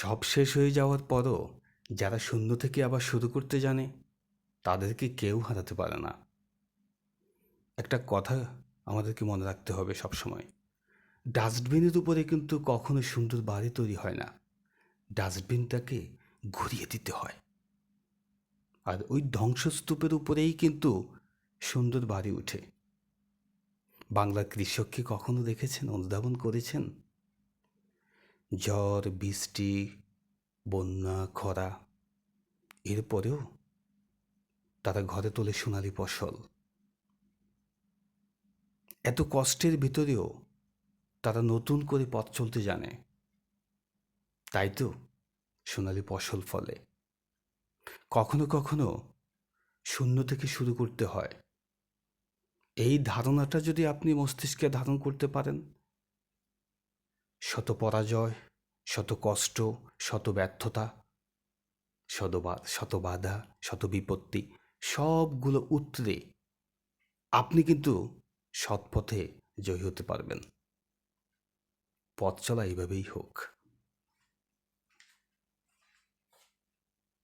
সব শেষ হয়ে যাওয়ার পরও যারা শূন্য থেকে আবার শুরু করতে জানে, তাদেরকে কেউ হারাতে পারে না। একটা কথা আমাদেরকে মনে রাখতে হবে সবসময়। ডাস্টবিনের উপরে কিন্তু কখনো সুন্দর বাড়ি তৈরি হয় না। ডাস্টবিনটাকে ঘুরিয়ে দিতে হয়। আর ওই ধ্বংসস্তূপের উপরেই কিন্তু সুন্দর বাড়ি উঠে। বাংলার কৃষককে কখনো দেখেছেন, অনুধাবন করেছেন? ঝড়, বৃষ্টি, বন্যা, খরা, এরপরেও তারা ঘরে তোলে সোনালি ফসল। এত কষ্টের ভিতরেও তারা নতুন করে পথ চলতে জানে। তাই তো সোনালি ফসল ফলে। কখনো কখনো শূন্য থেকে শুরু করতে হয়। এই ধারণাটা যদি আপনি মস্তিষ্কে ধারণ করতে পারেন শত পরাজয় শত কষ্ট শত ব্যর্থতা শত শত বাধা শত বিপত্তি সবগুলো উত্তরে আপনি কিন্তু সৎপথে জয়ী হতে পারবেন। পথ চলা এইভাবেই হোক।